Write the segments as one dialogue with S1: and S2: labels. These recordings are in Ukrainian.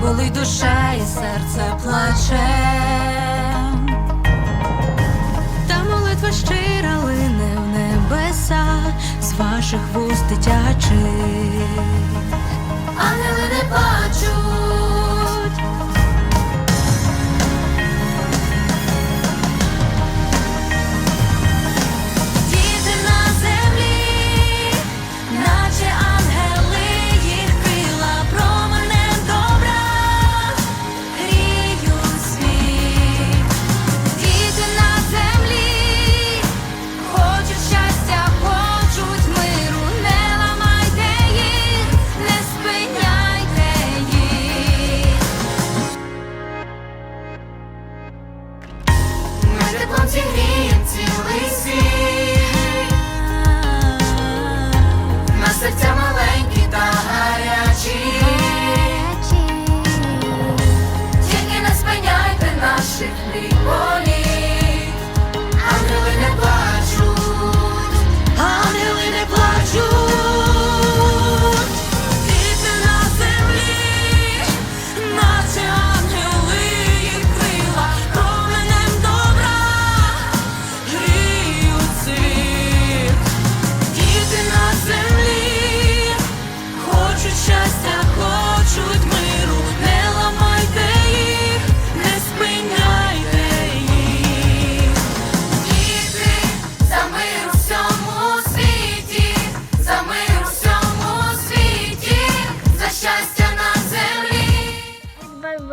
S1: Болить душа, і серце плаче. Та молитва щира лине в небеса з ваших вуст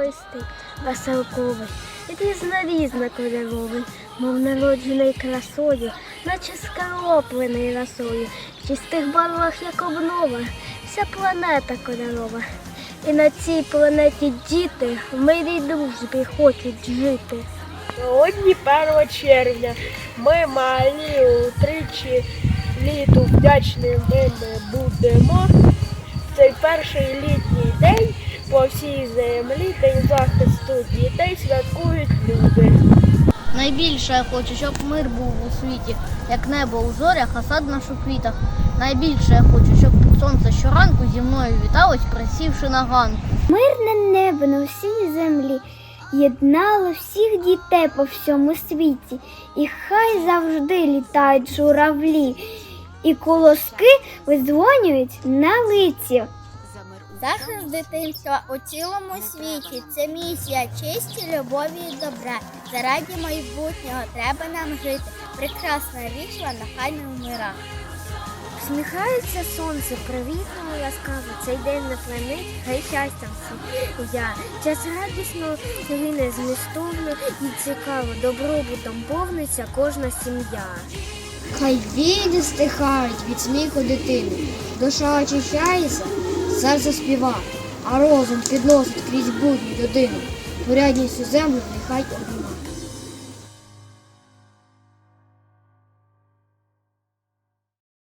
S2: барвистий, веселковий, різно різно кольоровий, мов народжений красою, наче скароплений росою, в чистих барвах, як обнова, вся планета кольорова. І на цій планеті діти в мирі й дружбі хочуть жити.
S3: Сьогодні 1 червня. Ми малі утричі літу вдячними ми будемо. Цей перший літній день по всій землі День захисту дітей святкують люди.
S4: Найбільше я хочу, щоб мир був у світі, як небо у зорях, а сад наш у квітах. Найбільше я хочу, щоб сонце щоранку зі мною віталось, присівши на ганку.
S2: Мирне небо на всій землі єднало всіх дітей по всьому світі, і хай завжди літають журавлі, і колоски визвонюють на лиці.
S4: Захист дитинства у цілому світі це місія честі, любові і добра. Заради майбутнього треба нам жити. Прекрасна вічла нехай не вмира.
S2: Всміхається сонце, привітно і яскраво. Цей день на планеті, хай щастям. Я час радісно гине змістовно і цікаво. Добробутом повниться кожна сім'я.
S5: Хай війни стихають від сміху дитини, душа очищається, серце співа, а розум підносить крізь будню людину. Порядність у землю нехай обійма.